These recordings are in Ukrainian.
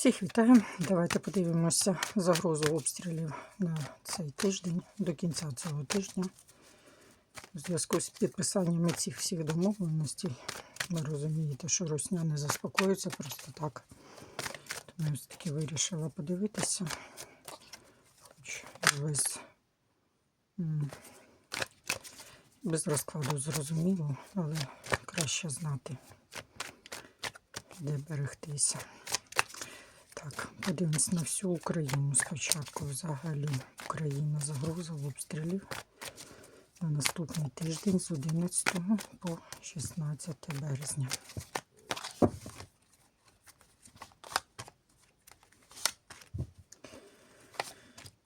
Всіх вітаю. Давайте подивимося загрозу обстрілів на цей тиждень, до кінця цього тижня. У зв'язку з підписаннями цих всіх домовленостей. Ви розумієте, що Росня не заспокоїться просто так. Тому ось таки вирішила подивитися. Хоч без, без розкладу зрозуміло, але краще знати, де берегтися. Так, подивимось на всю Україну спочатку. Взагалі Україна загроза в обстрілів на наступний тиждень з 11 по 16 березня.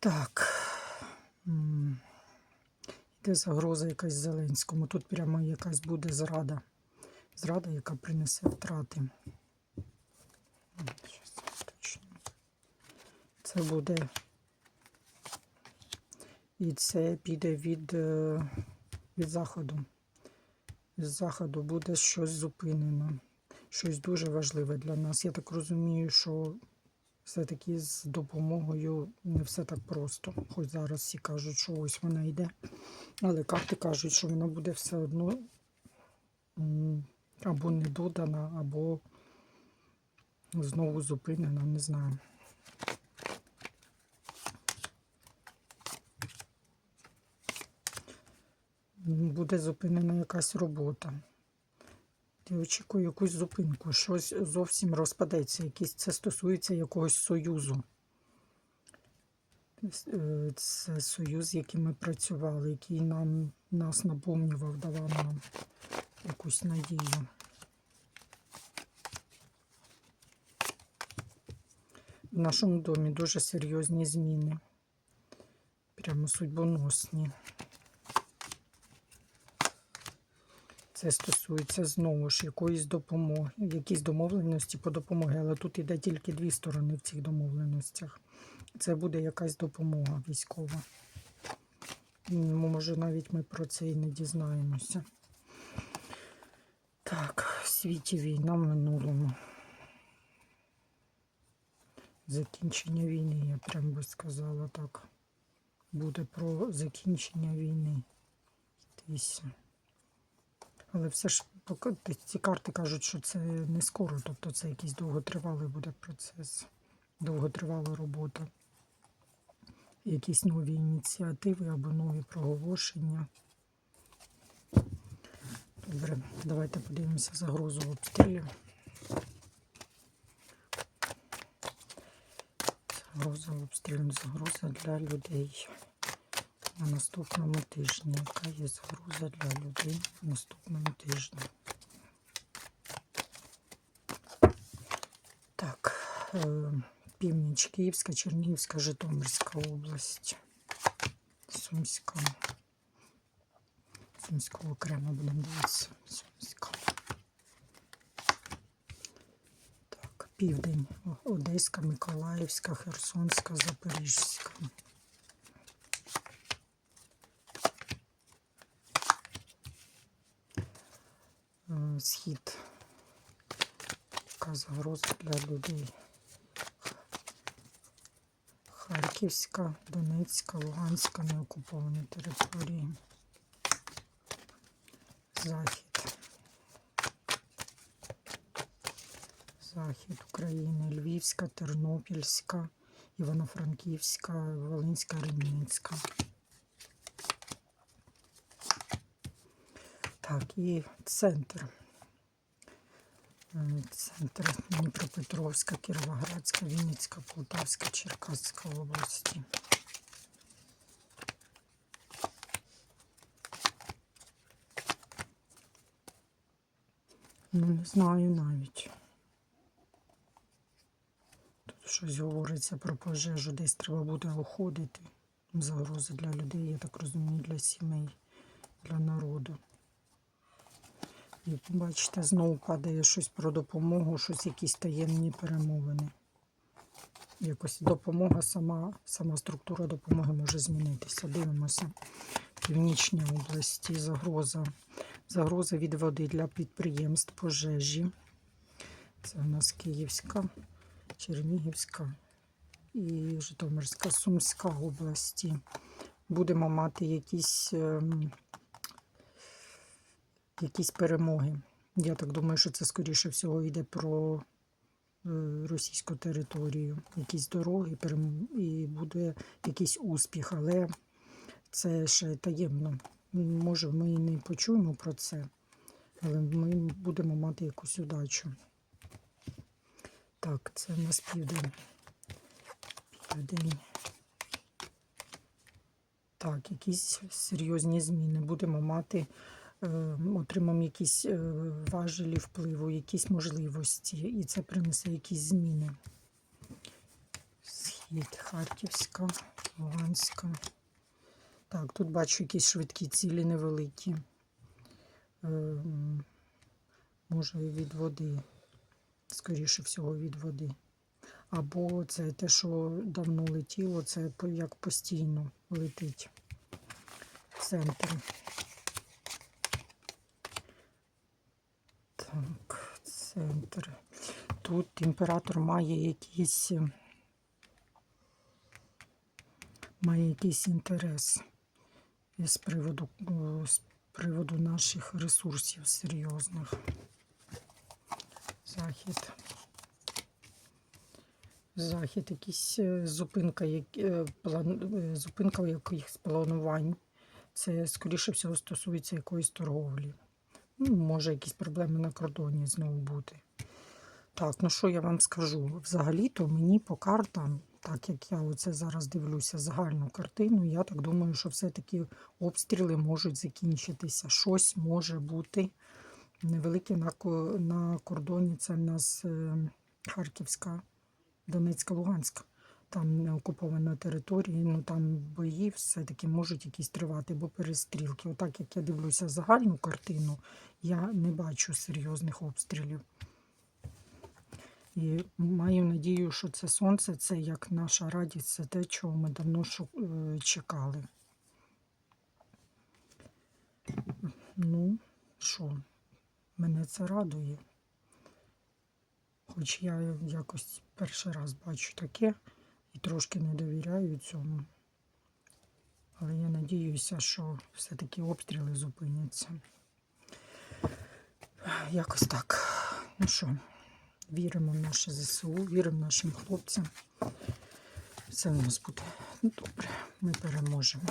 Так. Йде загроза якась Зеленському. Тут прямо якась буде зрада. Зрада, яка принесе втрати. Щас. Це буде. І це піде від, е, від заходу. З заходу буде щось зупинено. Щось дуже важливе для нас. Я так розумію, що все-таки з допомогою не все так просто. Хоч зараз всі кажуть, що ось вона йде. Але карти кажуть, що вона буде все одно або не додана, або знову зупинена, не знаю. Буде зупинена якась робота. Я очікую якусь зупинку. Щось зовсім розпадеться. Якийсь, це стосується якогось союзу. Е, Це союз, з яким ми працювали, який нам, нас наповнював, давав нам якусь надію. В нашому домі дуже серйозні зміни. Прямо судьбоносні. Це стосується знову ж якоїсь допомоги, якісь домовленості по допомоги, але тут іде тільки дві сторони в цих домовленостях. Це буде якась допомога військова. Може, навіть ми про це і не дізнаємося. Так, в світі війна в минулому. Закінчення війни, я прям би сказала так. Буде про закінчення війни. Йдеться. Але все ж ці карти кажуть, що це не скоро, тобто це якийсь довготривалий буде процес, довготривала робота. Якісь нові ініціативи або нові проголошення. Добре, давайте подивимося загрозу обстрілів. Загроза обстрілів, загроза для людей на наступному тижні. Яка є загроза для людей на наступному тижні? Так, е, північ Київська, Чернігівська, Житомирська область, Сумська. Сумську окремо будемо дивитися. Сумська. Так, південь. Одеська, Миколаївська, Херсонська, Запорізька. Схід. Яка загроза для людей. Харківська, Донецька, Луганська неокуповані території. Захід. Захід України, Львівська, Тернопільська, Івано-Франківська, Волинська, Рівненська. Так, і центр. Центр Дніпропетровська, Кіровоградська, Вінницька, Полтавська, Черкаська області. Ну, не знаю навіть. Тут щось говориться про пожежу, десь треба буде уходити. Загрози для людей, я так розумію, для сімей, для народу. І бачите, знову падає щось про допомогу, щось якісь таємні перемовини. Якось допомога, сама, сама структура допомоги може змінитися. Дивимося. Північні області, загроза. Загроза від води для підприємств, пожежі. Це у нас Київська, Чернігівська і Житомирська, Сумська області. Будемо мати якісь, ем, якісь перемоги. Я так думаю, що це скоріше всього йде про е, російську територію, якісь дороги, і буде якийсь успіх, але це ще таємно. Може, ми і не почуємо про це, але ми будемо мати якусь удачу. Так, це в нас південь. Південь. Так, якісь серйозні зміни. Будемо мати, отримаємо якісь е, важелі впливу, якісь можливості, і це принесе якісь зміни. Схід, Харківська, Луганська. Так, тут бачу якісь швидкі цілі невеликі. Е, може, від води, скоріше всього, від води. Або це те, що давно летіло, це як постійно летить. в Центр. Так, центр. Тут імператор має якийсь, е, має якийсь інтерес з приводу, з приводу наших ресурсів серйозних. Захід. Захід, якісь е, зупинка, е, план, е, зупинка якихось планувань. Це, скоріше всього, стосується якоїсь торговлі. Ну, може, якісь проблеми на кордоні знову бути. Так, ну що я вам скажу? Взагалі-то мені по картам, так як я оце зараз дивлюся загальну картину, я так думаю, що все-таки обстріли можуть закінчитися. Щось може бути невелике на, на кордоні. Це в нас е, Харківська, Донецька, Луганська. Там не окупована територія, ну там бої все-таки можуть якісь тривати, бо перестрілки. Отак як я дивлюся загальну картину, я не бачу серйозних обстрілів. І маю надію, що це сонце, це як наша радість, це те, чого ми давно е, чекали. Ну, що, мене це радує. Хоч я якось перший раз бачу таке і трошки не довіряю цьому. Але я надіюся, що все-таки обстріли зупиняться. Якось так. Ну що, віримо в наше ЗСУ, віримо нашим хлопцям. Все в нас буде добре. Ми переможемо.